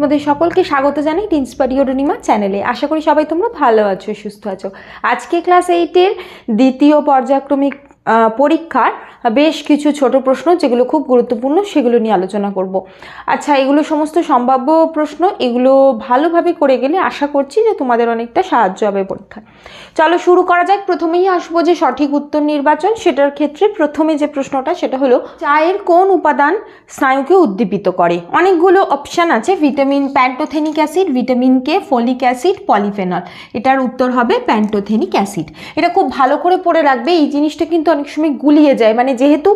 তোমাদের সকলকে স্বাগত জানাই টিন্সপারি অরুণিমা চ্যানেলে। আশা করি সবাই তোমরা ভালো আছো, সুস্থ আছো। আজকে ক্লাস এইটের দ্বিতীয় পর্যায়ক্রমিক পরীক্ষার বেশ কিছু ছোট প্রশ্ন যেগুলো খুব গুরুত্বপূর্ণ সেগুলো নিয়ে আলোচনা করব। আচ্ছা এগুলো সমস্ত সম্ভাব্য প্রশ্ন, এগুলো ভালোভাবে করে গেলে আশা করছি যে তোমাদের অনেকটা সাহায্য হবে পরীক্ষায়। চলো শুরু করা যাক। প্রথমেই আসব যে সঠিক উত্তর নির্বাচন। সেটার ক্ষেত্রে প্রথমে যে প্রশ্নটা, সেটা হলো, চায়ের কোন উপাদান স্নায়ুকে উদ্দীপিত করে? অনেকগুলো অপশান আছে। Vitamin, pantothenic acid, vitamin K, folic acid, polyphenol. এটার উত্তর হবে প্যান্টোথেনিক অ্যাসিড। এটা খুব ভালো করে পড়ে রাখবে। এই জিনিসটা কিন্তু অনেক সময় গুলিয়ে যায়। মানে যেহেতু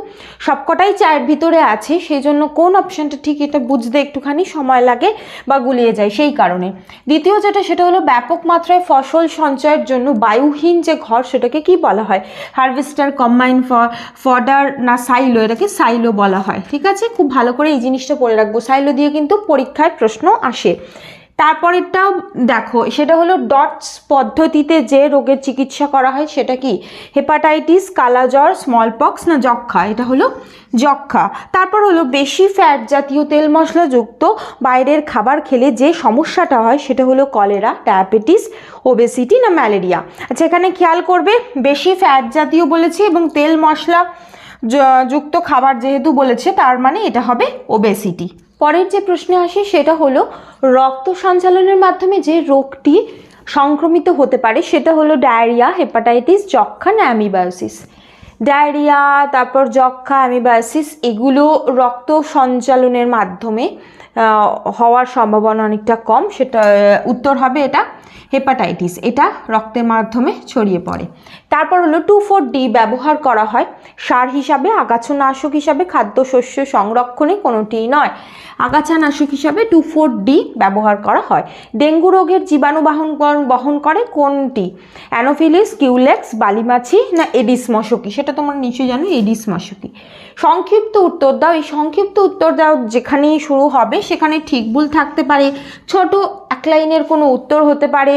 সবকটাই চায়ের ভিতরে আছে সেই জন্য কোন অপশানটা ঠিক এটা বুঝতে একটুখানি সময় লাগে বা গুলিয়ে যায় সেই কারণে। দ্বিতীয় যেটা, সেটা হলো ব্যাপক মাত্রায় ফসল সঞ্চয়ের জন্য বায়ুহীন যে ঘর, সেটাকে কি বলা হয়? হারভেস্টার, কম্বাইন ফডার না সাইলো, এটাকে সাইলো বলা হয়। ঠিক আছে? খুব ভালো করে এই জিনিসটা পড়ে রাখব। সাইলো দিয়ে কিন্তু পরীক্ষায় প্রশ্ন আসে। তারপরেরটাও দেখো, সেটা হলো ডটস পদ্ধতিতে যে রোগের চিকিৎসা করা হয় সেটা কি? হেপাটাইটিস, কালাজ্বর স্মলপক্স না যক্ষা এটা হলো যক্ষা তারপর হলো বেশি ফ্যাট জাতীয় তেল মশলাযুক্ত বাইরের খাবার খেলে যে সমস্যাটা হয় সেটা হলো কলেরা ডায়াবেটিস ওবেসিটি না ম্যালেরিয়া আচ্ছা এখানে খেয়াল করবে, বেশি ফ্যাট জাতীয় বলেছে এবং তেল মশলা যুক্ত খাবার যেহেতু বলেছে, তার মানে এটা হবে ওবেসিটি পরের যে প্রশ্নে আসে সেটা হলো, রক্ত সঞ্চালনের মাধ্যমে যে রোগটি সংক্রমিত হতে পারে সেটা হলো ডায়রিয়া, হেপাটাইটিস যক্ষা অ্যামিবায়োসিস। ডায়রিয়া, তারপর যক্ষা অ্যামিবায়োসিস এগুলো রক্ত সঞ্চালনের মাধ্যমে হওয়ার সম্ভাবনা অনেকটা কম। সেটা উত্তর হবে এটা হেপাটাইটিস। এটা রক্তের মাধ্যমে ছড়িয়ে পড়ে। তারপর হলো টু ফোর ডি ব্যবহার করা হয়। সার হিসাবে, আগাছানাশক হিসাবে, খাদ্যশস্য সংরক্ষণে কোনোটিই নয়। আগাছানাশক হিসাবে টু ফোর ডি ব্যবহার করা হয়। ডেঙ্গু রোগের জীবাণু বাহন বহন করে কোনটি? অ্যানোফিলিস, কিউলেক্স, বালিমাছি না এডিস মশকি? সেটা তোমরা নিশ্চয়ই জানো এডিস মাসুকি। সংক্ষিপ্ত উত্তর দাও। এই সংক্ষিপ্ত উত্তর দাও যেখানেই শুরু হবে, সেখানে ঠিক ভুল থাকতে পারে, ছোট এক লাইনের কোনো উত্তর হতে পারে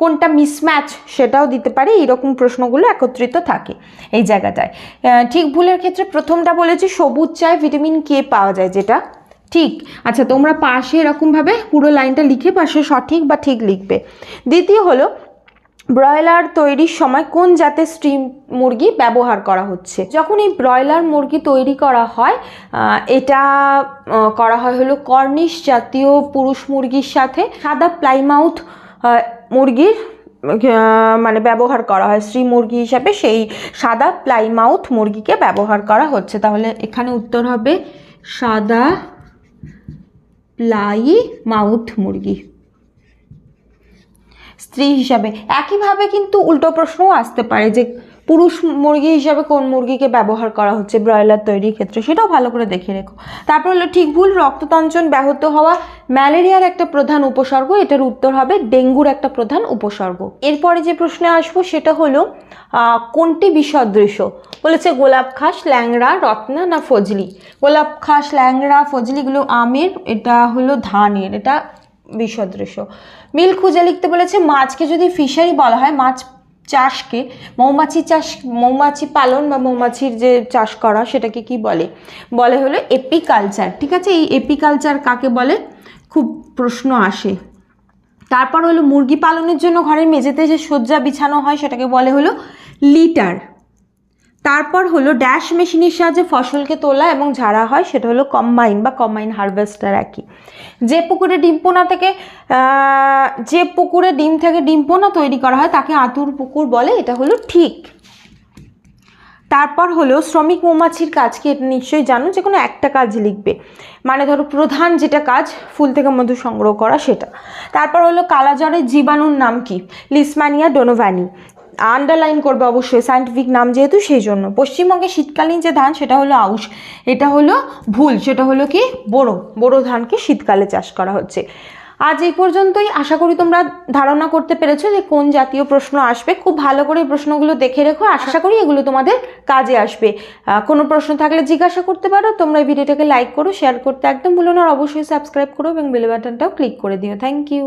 কোনটা মিসম্যাচ সেটাও দিতে পারে, এইরকম প্রশ্নগুলো একত্রিত থাকে এই জায়গাটায়। ঠিক ভুলের ক্ষেত্রে প্রথমটা বলেছি সবুজ চায় ভিটামিন কে পাওয়া যায় যেটা। ঠিক। আচ্ছা তোমরা পাশে এরকমভাবে পুরো লাইনটা লিখে পাশে সঠিক বা ঠিক লিখবে। দ্বিতীয় হলো ব্রয়লার তৈরির সময় কোন জাতের স্টিম মুরগি ব্যবহার করা হচ্ছে? যখন এই ব্রয়লার মুরগি তৈরি করা হয় এটা করা হয় হলো কর্নিশ জাতীয় পুরুষ মুরগির সাথে। সাদা প্লাইমাউথ মুরগির মানে ব্যবহার করা হয় স্ত্রী মুরগি হিসাবে সেই সাদা প্লাইমাউথ মুরগিকে ব্যবহার করা হচ্ছে। তাহলে এখানে উত্তর হবে সাদা প্লাই মাউথ মুরগি। স্ত্রী হিসাবে। একইভাবে কিন্তু উল্টো প্রশ্নও আসতে পারে যে পুরুষ মুরগি হিসাবে কোন মুরগিকে ব্যবহার করা হচ্ছে ব্রয়লার তৈরির ক্ষেত্রে, সেটাও ভালো করে দেখে রেখো। তারপর হলো ঠিক ভুল, রক্ততঞ্চন ব্যাহত হওয়া ম্যালেরিয়ার একটা প্রধান উপসর্গ, এটার উত্তর হবে ডেঙ্গুর একটা প্রধান উপসর্গ। এরপরে যে প্রশ্নে আসব, সেটা হলো কোনটি বিসদৃশ্য বলেছে গোলাপ খাস, ল্যাংড়া, রত্না না ফজলি? গোলাপ খাস, ল্যাংড়া ফজলিগুলো আমের, এটা হলো ধানের, এটা বিসদৃশ্য। মিল খুঁজে লিখতে বলেছে, মাছকে যদি ফিশারি বলা হয়, মাছ চাষকে মৌমাছি চাষ, মৌমাছি পালন বা মৌমাছির যে চাষ করা, সেটাকে কি বলে? বলে হলো এপিকালচার। ঠিক আছে? এই এপিকালচার কাকে বলে? খুব প্রশ্ন আসে। তারপর হলো মুরগি পালনের জন্য ঘরের মেঝেতে যে শয্যা বিছানো হয়, সেটাকে বলে হলো লিটার। তারপর হলো ড্যাশ মেশিনের সাহায্যে ফসলকে তোলা এবং ঝাড়া হয়, সেটা হলো কম্বাইন বা কম্বাইন হারভেস্টার একই। যে পুকুরে ডিম পোনা থেকে যে পুকুরে ডিম থেকে ডিম পোনা তৈরি করা হয়, তাকে আতুর পুকুর বলে, এটা হলো ঠিক। তারপর হলো শ্রমিক মৌমাছির কাজ কি, এটা নিশ্চয়ই জানো, যে কোনো একটা কাজ লিখবে। মানে ধরো প্রধান যেটা কাজ, ফুল থেকে মধু সংগ্রহ করা সেটা। তারপর হলো কালাজ্বরের জীবাণুর নাম কি? লিসম্যানিয়া ডোনোভ্যানি আন্ডারলাইন করবে অবশ্যই সায়েন্টিফিক নাম যেহেতু সেই জন্য পশ্চিমবঙ্গে শীতকালীন যে ধান সেটা হলো আউশ। এটা হলো ভুল সেটা হলো কি? বোরো। বোরো ধানকে শীতকালে চাষ করা হচ্ছে। আজ এই পর্যন্তই। আশা করি তোমরা ধারণা করতে পেরেছ যে কোন জাতীয় প্রশ্ন আসবে। খুব ভালো করে এই প্রশ্নগুলো দেখে রেখো। আশা করি এগুলো তোমাদের কাজে আসবে। কোনো প্রশ্ন থাকলে জিজ্ঞাসা করতে পারো। তোমরা এই ভিডিওটাকে লাইক করো শেয়ার করতে একদম ভুলো না। অবশ্যই সাবস্ক্রাইব করো এবং বেল বাটনটাও ক্লিক করে দিও। Thank you